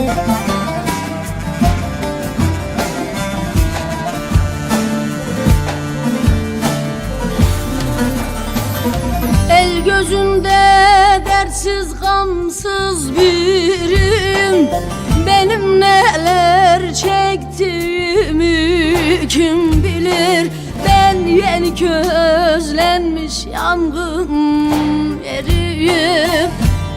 El gözünde dertsiz gamsız birim. Benim neler çektiğimi kim bilir? Ben yeni közlenmiş yangın yeriyim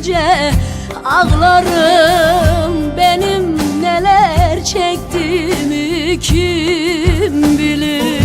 gece ağlarım Benim neler çektiğimi kim bilir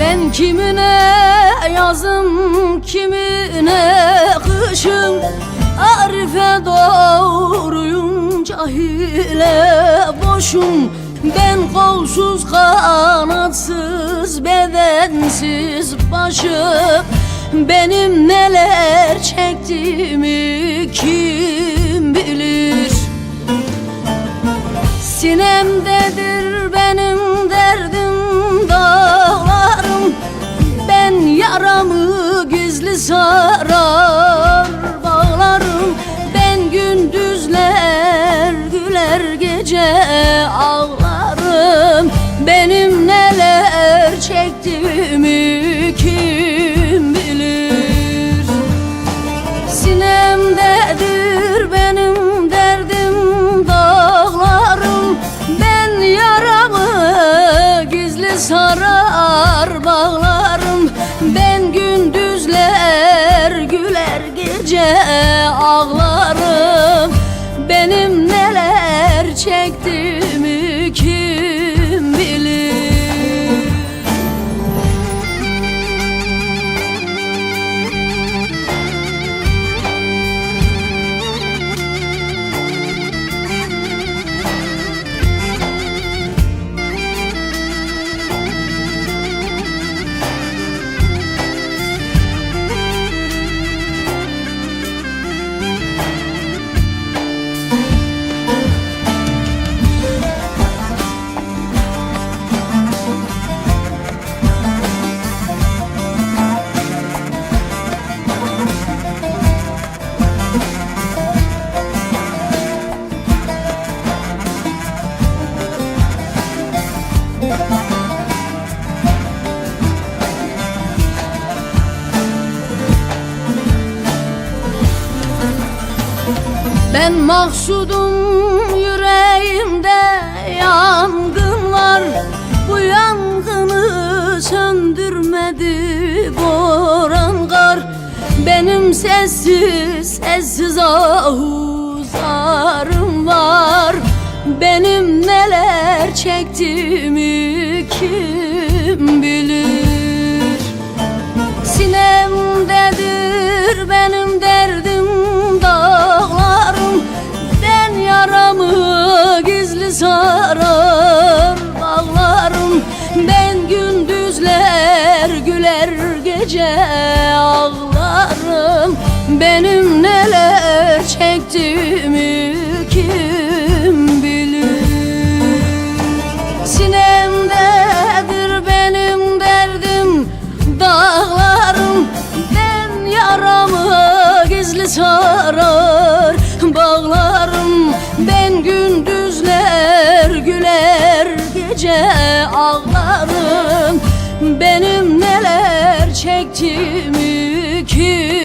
Ben kimine yazım kimine kışım. Arife doğruyum cahile boşum. Ben kolsuz kanatsız bedensiz başım. Benim neler çektiğimi kim bilir? Sinemdedir benim yaramı gizli sarar bağlarım. Ben gündüzler güler gece ağlarım gece ağlarım Ben maksudum yüreğimde yangın var Bu yangını söndürmedi boran kar Benim sessiz sessiz ahuzarım var. Benim neler çektiğimi kim